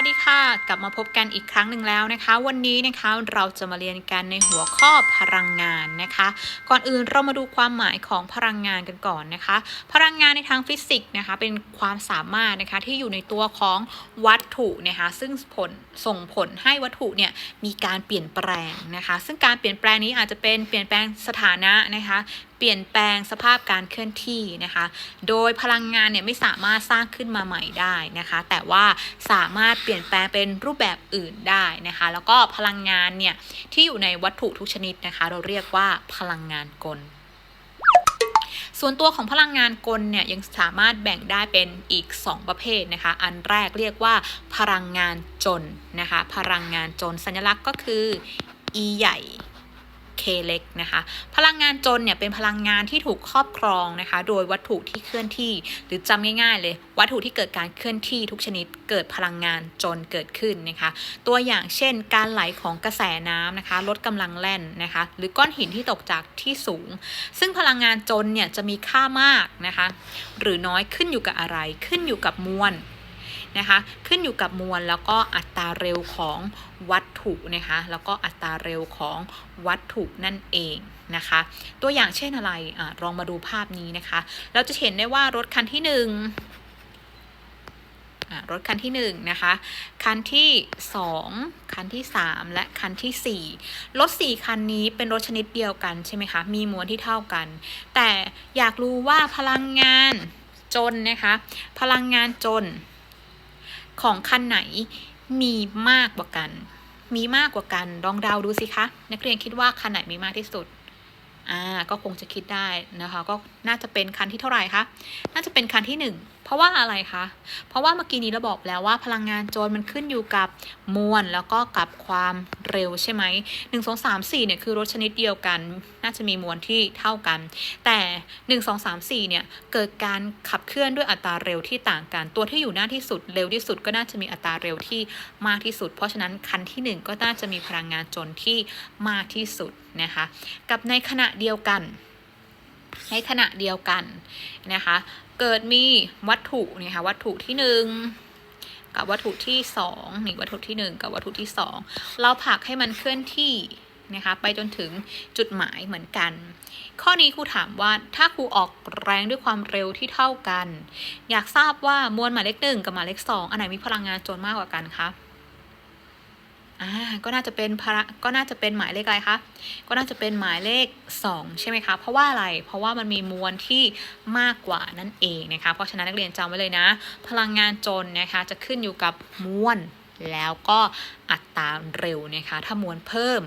วัสดีค่ะ กลับมาพบกันอีกครั้งหนึ่งแล้วนะคะ วันนี้นะคะเราจะมาเรียนกันในหัวข้อพลังงานนะคะ ก่อนอื่นเรามาดูความหมายของพลังงานกันก่อนนะคะ พลังงานในทางฟิสิกส์นะคะ เป็นความสามารถนะคะที่อยู่ในตัวของวัตถุนะคะ ซึ่งผลส่งผลให้วัตถุเนี่ยมีการเปลี่ยนแปลงนะคะ ซึ่งการเปลี่ยนแปลงนี้อาจจะเป็นเปลี่ยนแปลงสถานะนะคะ เปลี่ยนแปลงสภาพการเคลื่อนที่นะคะ โดยพลังงานเนี่ยไม่สามารถสร้างขึ้นมาใหม่ได้นะคะ แต่ว่าสามารถเปลี่ยนแปลงเป็นรูปแบบอื่นได้นะคะ แล้วก็พลังงานเนี่ยที่อยู่ในวัตถุทุกชนิดนะคะ เราเรียกว่าพลังงานกล ส่วนตัวของพลังงานกลเนี่ยยังสามารถแบ่งได้เป็นอีก 2 ประเภทนะคะ อันแรกเรียกว่าพลังงานจนนะคะ พลังงานจนสัญลักษณ์ก็คือ E ใหญ่ K เล็กนะคะ พลังงานจนเนี่ยเป็นพลังงานที่ถูกครอบครองนะคะ โดยวัตถุที่เคลื่อนที่ หรือจำง่ายๆเลย วัตถุที่เกิดการเคลื่อนที่ทุกชนิดเกิดพลังงานจนเกิดขึ้นนะคะ ตัวอย่างเช่น การไหลของกระแสน้ำนะคะลดกำลังแล่นนะคะ หรือก้อนหินที่ตกจากที่สูง ซึ่งพลังงานจนเนี่ยจะมีค่ามากนะคะ หรือน้อยขึ้นอยู่กับอะไรขึ้นอยู่กับมวล นะคะ ขึ้นอยู่กับมวลแล้วก็อัตราเร็วของวัตถุนะคะ แล้วก็อัตราเร็วของวัตถุนั่นเองนะคะ ตัวอย่างเช่นอะไรอะลองมาดูภาพนี้นะคะ เราจะเห็นได้ว่ารถคันที่หนึ่งรถคันที่หนึ่งนะคะ คันที่สองคันที่สามและคันที่สี่รถสี่คันนี้เป็นรถชนิดเดียวกันใช่ไหมคะ มีมวลที่เท่ากัน แต่อยากรู้ว่าพลังงานจนนะคะ พลังงานจน ของคันไหนมีมากกว่ากัน มีมากกว่ากัน ลองเดาดูสิคะ นักเรียนคิดว่าคันไหนมีมากที่สุด อ่า ก็คงจะคิดได้นะคะ ก็น่าจะเป็นคันที่เท่าไหร่คะ น่าจะเป็นคันที่หนึ่ง เพราะว่าอะไรคะ เพราะว่าเมื่อกี้นี้เราบอกแล้วว่าพลังงานโจรมันขึ้นอยู่กับมวลแล้วก็กับความเร็วใช่ไหมหนึ่งสองสามสี่เนี่ยคือรถชนิดเดียวกัน น่าจะมีมวลที่เท่ากัน แต่หนึ่งสองสามสี่เนี่ยเกิดการขับเคลื่อนด้วยอัตราเร็วที่ต่างกัน ตัวที่อยู่หน้าที่สุดเร็วที่สุดก็น่าจะมีอัตราเร็วที่มากที่สุด เพราะฉะนั้นคันที่หนึ่งก็น่าจะมีพลังงานโจรที่มากที่สุดนะคะ กับในขณะเดียวกัน ในขณะเดียวกันนะคะ เกิดมีวัตถุเนี่ยค่ะวัตถุที่หนึ่งกับวัตถุที่สองนี่วัตถุที่หนึ่งกับวัตถุที่สองเราผลักให้มันเคลื่อนที่นะคะไปจนถึงจุดหมายเหมือนกัน ข้อนี้ครูถามว่าถ้าครูออกแรงด้วยความเร็วที่เท่ากัน อยากทราบว่ามวลหมายเลขหนึ่งกับหมายเลขสองอันไหนมีพลังงานโจรมากกว่ากันคะ อ่าก็น่าจะเป็นพละก็น่าจะเป็นหมายเลขอะไรคะก็น่าจะเป็นหมายเลข 2 ใช่ไหมคะ เพราะว่าอะไรเพราะว่ามันมีมวลที่มากกว่านั่นเองนะคะ เพราะฉะนั้นนักเรียนจำไว้เลยนะ พลังงานจนนะคะจะขึ้นอยู่กับมวลแล้วก็อัตราเร็วนะคะ ถ้ามวลเพิ่ม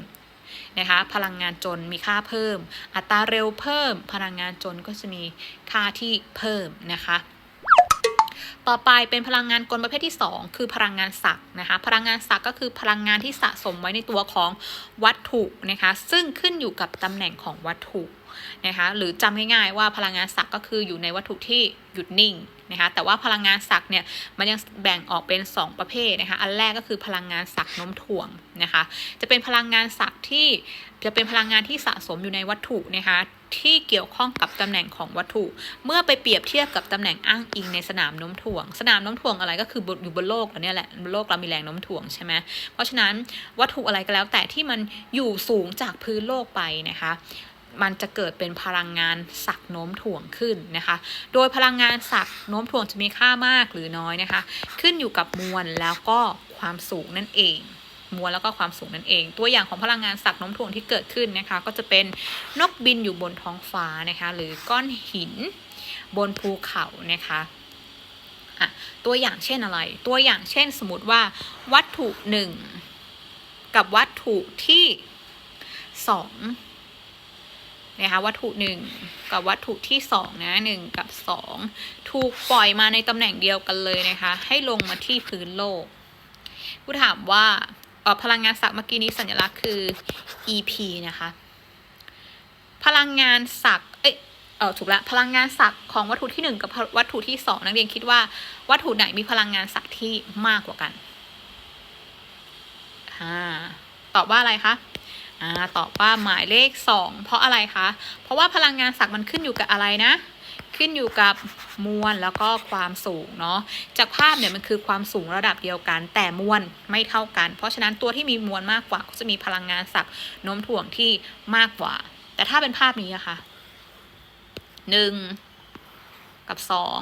นะคะพลังงานจนมีค่าเพิ่ม อัตราเร็วเพิ่ม พลังงานจนก็จะมีค่าที่เพิ่มนะคะ ต่อไปเป็นพลังงานกลประเภทที่ 2 คือพลังงานศักย์นะคะ พลังงานศักย์ก็คือพลังงานที่สะสมไว้ในตัวของวัตถุนะคะ ซึ่งขึ้นอยู่กับตำแหน่งของวัตถุนะคะ หรือจำง่ายๆว่าพลังงานศักย์ก็คืออยู่ในวัตถุที่หยุดนิ่งนะคะ แต่ว่าพลังงานศักย์เนี่ยมันยังแบ่งออกเป็น 2 ประเภทนะคะ อันแรกก็คือพลังงานศักย์โน้มถ่วงนะคะ จะเป็นพลังงานศักย์ที่จะเป็นพลังงานที่สะสมอยู่ในวัตถุนะคะ ที่เกี่ยวข้องกับตำแหน่งของวัตถุ เมื่อไปเปรียบเทียบกับตำแหน่งอ้างอิงในสนามโน้มถ่วง สนามโน้มถ่วงอะไรก็คืออยู่บนโลกเราเนี่ยแหละบนโลกเรามีแรงโน้มถ่วงใช่ไหมเพราะฉะนั้นวัตถุอะไรก็แล้วแต่ที่มันอยู่สูงจากพื้นโลกไปนะคะมันจะเกิดเป็นพลังงานสักโน้มถ่วงขึ้นนะคะ โดยพลังงานสักโน้มถ่วงจะมีค่ามากหรือน้อยนะคะ ขึ้นอยู่กับมวลแล้วก็ความสูงนั่นเอง มวลแล้วก็ความสูงนั่นเอง ตัวอย่างของพลังงานสักโน้มถ่วงที่เกิดขึ้นนะคะ ก็จะเป็นนกบินอยู่บนท้องฟ้านะคะ หรือก้อนหินบนภูเขานะคะตัวอย่างเช่นอะไร ตัวอย่างเช่นสมมติว่า วัตถุหนึ่งกับวัตถุที่สองนะคะวัตถุหนึ่งกับวัตถุที่สองนะหนึ่งกับสองถูกปล่อยมาในตำแหน่งเดียวกันเลยนะคะ ให้ลงมาที่พื้นโลก กูถามว่า พลังงานศักย์เมื่อกี้นี้สัญลักษณ์คือ EP นะคะ พลังงานศักย์เอ้ยเออถูกแล้วพลังงานศักย์ของวัตถุที่หนึ่งกับวัตถุที่สองนักเรียนคิดว่าวัตถุไหนมีพลังงานศักย์ที่มากกว่ากันอ่าตอบว่าอะไรคะอ่าตอบว่าหมายเลข 2 เพราะอะไรคะ เพราะว่าพลังงานศักย์มันขึ้นอยู่กับอะไรนะ ขึ้นอยู่กับมวลแล้วก็ความสูงเนาะจากภาพเนี่ยมันคือความสูงระดับเดียวกัน แต่มวลไม่เท่ากัน เพราะฉะนั้นตัวที่มีมวลมากกว่าก็จะมีพลังงานสักโน้มถ่วงที่มากกว่า แต่ถ้าเป็นภาพนี้อะค่ะหนึ่งกับสอง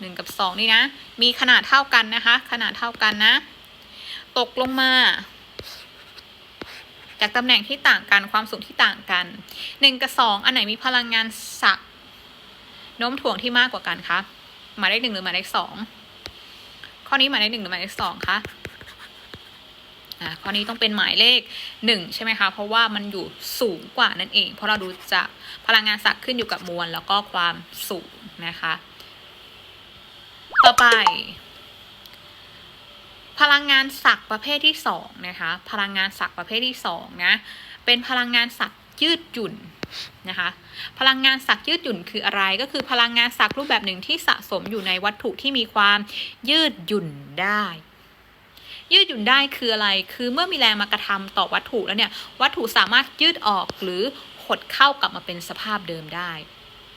หนึ่งกับสองนี่นะ มีขนาดเท่ากันนะคะ ขนาดเท่ากันนะ ตกลงมาจากตำแหน่งที่ต่างกันความสูงที่ต่างกันหนึ่งกับสองอันไหนมีพลังงานสัก โน้มถ่วงที่มากกว่ากันคะหมายเลขหนึ่งหรือหมายเลขสองข้อนี้หมายเลขหนึ่งหรือหมายเลขสองคะอ่าข้อนี้ต้องเป็นหมายเลขหนึ่งใช่ไหมคะ เพราะว่ามันอยู่สูงกว่านั่นเอง เพราะเราดูจากพลังงานสักขึ้นอยู่กับมวลแล้วก็ความสูงนะคะ ต่อไป พลังงานศักประเภทที่สองนะคะ พลังงานศักประเภทที่สองนะ เป็นพลังงานศักยืดหยุ่น นะคะพลังงานสักยืดหยุ่นคืออะไรก็คือพลังงานสักรูปแบบหนึ่งที่สะสมอยู่ในวัตถุที่มีความยืดหยุ่นได้ ยืดหยุ่นได้คืออะไร คือเมื่อมีแรงมากระทำต่อวัตถุแล้วเนี่ยวัตถุสามารถยืดออกหรือหดเข้ากลับมาเป็นสภาพเดิมได้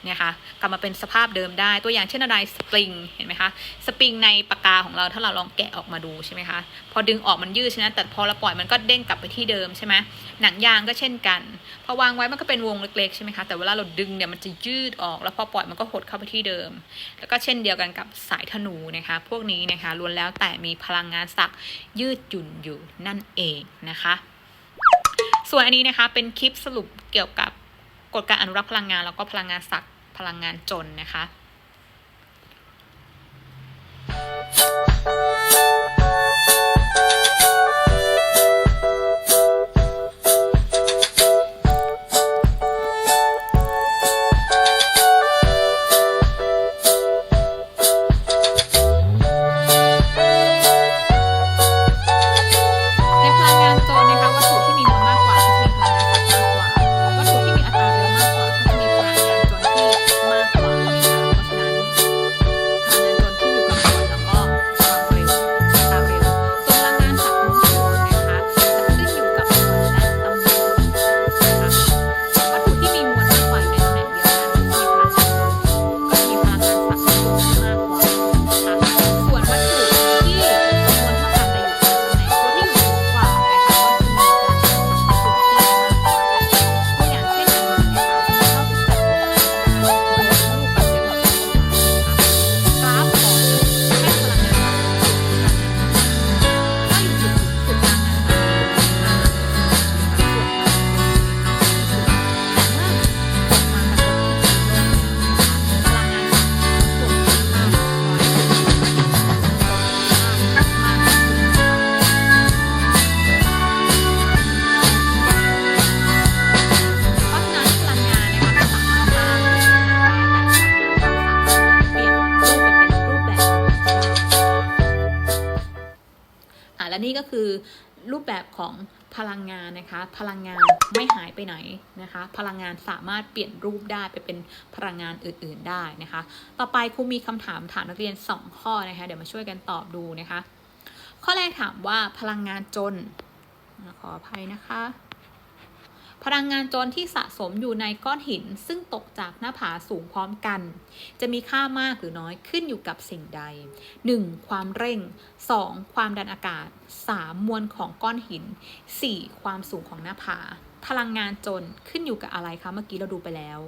นะคะกลับมาเป็นสภาพเดิมได้ตัวอย่างเช่นอะไรสปริงเห็นไหมคะสปริงในปากกาของเราถ้าเราลองแกะออกมาดูใช่ไหมคะพอดึงออกมันยืดใช่ไหมแต่พอเราปล่อยมันก็เด้งกลับไปที่เดิมใช่ไหมหนังยางก็เช่นกันพอวางไว้มันก็เป็นวงเล็กๆใช่ไหมคะแต่เวลาเราดึงเนี่ยมันจะยืดออก แล้วพอปล่อยมันก็หดเข้าไปที่เดิม แล้วก็เช่นเดียวกันกับสายธนูนะคะ พวกนี้นะคะล้วนแล้วแต่มีพลังงานศักยืดหยุ่นอยู่นั่นเองนะคะ ส่วนอันนี้นะคะเป็นคลิปสรุปเกี่ยวกับ กฎการอนุรักษ์พลังงานแล้วก็พลังงานศักพลังงานจนนะคะ คือรูปแบบของพลังงานนะคะ พลังงานไม่หายไปไหนนะคะ พลังงานสามารถเปลี่ยนรูปได้ไปเป็นพลังงานอื่น ๆได้นะคะ ต่อไปครูมีคำถามถามนักเรียน 2 ข้อนะคะ เดี๋ยวมาช่วยกันตอบดูนะคะ ข้อแรกถามว่าพลังงานจนขออภัยนะคะ พลังงานจนที่สะสมอยู่ในก้อนหิน ซึ่งตกจากหน้าผาสูงพร้อมกัน จะมีค่ามากหรือน้อยขึ้นอยู่กับสิ่งใด 1. ความเร่ง 2. ความดันอากาศ 3. มวลของก้อนหิน 4. ความสูงของหน้าผา พลังงานจนขึ้นอยู่กับอะไรคะเมื่อกี้เราดูไปแล้ว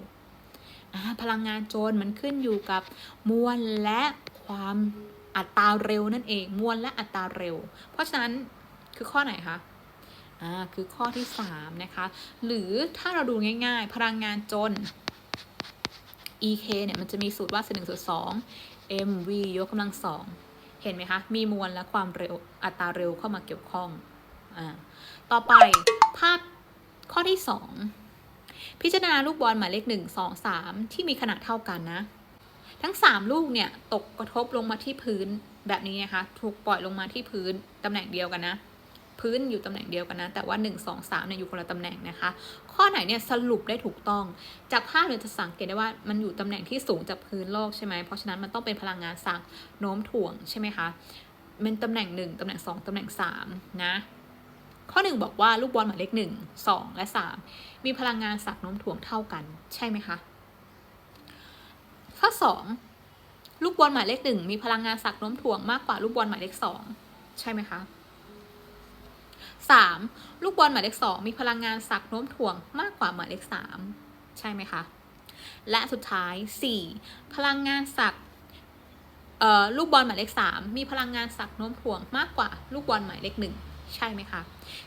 พลังงานจนมันขึ้นอยู่กับมวลและความอัตราเร็วนั่นเอง มวลและอัตราเร็ว เพราะฉะนั้นคือข้อไหนคะ อ่าคือข้อที่ 3 นะคะ หรือถ้าเราดูง่ายๆ พลังงานจน EK เนี่ยมันจะมีสูตรว่าส่วนหนึ่งส่วนสอง mv ยกกำลังสองเห็นไหมคะ มีมวลและความเร็วอัตราเร็วเข้ามาเกี่ยวข้องอ่าต่อไปภาพข้อที่ 2 พิจารณาลูกบอลหมายเลข1 2 3 ที่มีขนาดเท่ากันนะ ทั้ง 3 ลูกเนี่ยตกกระทบลงมาที่พื้นแบบนี้นะคะ ถูกปล่อยลงมาที่พื้นตำแหน่งเดียวกันนะ พื้นอยู่ตำแหน่งเดียวกันนะ แต่ว่า 1 2 3เนี่ยอยู่คนละตำแหน่งนะคะ ข้อไหนเนี่ยสรุปได้ถูกต้อง จากภาพเราจะสังเกตได้ว่ามันอยู่ตำแหน่งที่สูงจากพื้นโลกใช่ไหมเพราะฉะนั้นมันต้องเป็นพลังงานสักโน้มถ่วงใช่ไหมคะเป็นตำแหน่ง 1ตำแหน่ง 2ตำแหน่ง3นะข้อ 1 บอกว่าลูกบอลหมายเลข1 2 และ 3 มีพลังงานสักโน้มถ่วงเท่ากัน ใช่ไหมคะ ข้อ 2 ลูกบอลหมายเลขหนึ่งมีพลังงานสักโน้มถ่วงมากกว่าลูกบอลหมายเลขสองใช่ไหมคะ 3. ลูกบอลหมายเลขสองมีพลังงานสักโน้มถ่วงมากกว่าหมายเลขสามใช่ไหมคะ และสุดท้าย 4. พลังงานสักลูกบอลหมายเลขสามมีพลังงานสักโน้มถ่วงมากกว่าลูกบอลหมายเลขหนึ่งใช่ไหมคะ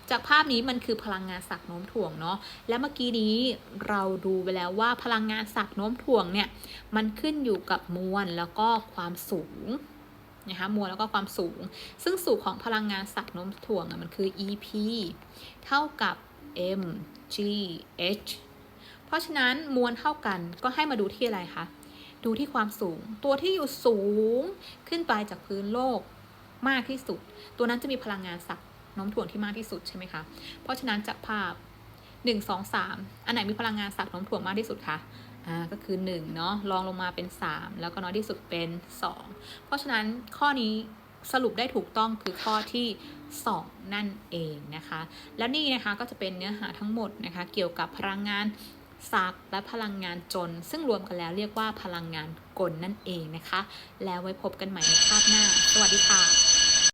จากภาพนี้มันคือพลังงานสักโน้มถ่วงเนาะและเมื่อกี้นี้เราดูไปแล้วว่าพลังงานสักโน้มถ่วงเนี่ยมันขึ้นอยู่กับมวลแล้วก็ความสูง นะคะมวลแล้วก็ความสูง ซึ่งสูงของพลังงานสักน้มถ่วงมันคือ EP เท่ากับ mgh เพราะฉะนั้นมวลเท่ากันก็ให้มาดูที่อะไรคะ ดูที่ความสูง ตัวที่อยู่สูงขึ้นไปจากพื้นโลกมากที่สุด ตัวนั้นจะมีพลังงานสักน้มถ่วงที่มากที่สุดใช่ไหมคะ เพราะฉะนั้นจากภาพ 1 2 3 อันไหนมีพลังงานสักน้มถ่วงมากที่สุดคะ อ่าก็คือ1เนาะรองลงมาเป็น 3 แล้วก็น้อยที่สุดเป็น 2 เพราะฉะนั้นข้อนี้สรุปได้ถูกต้องคือข้อที่ 2 นั่นเองนะคะ แล้วนี่นะคะก็จะเป็นเนื้อหาทั้งหมดนะคะ เกี่ยวกับพลังงานศักและพลังงานจน ซึ่งรวมกันแล้วเรียกว่าพลังงานกลนั่นเองนะคะ แล้วไว้พบกันใหม่ในคาบหน้า สวัสดีค่ะ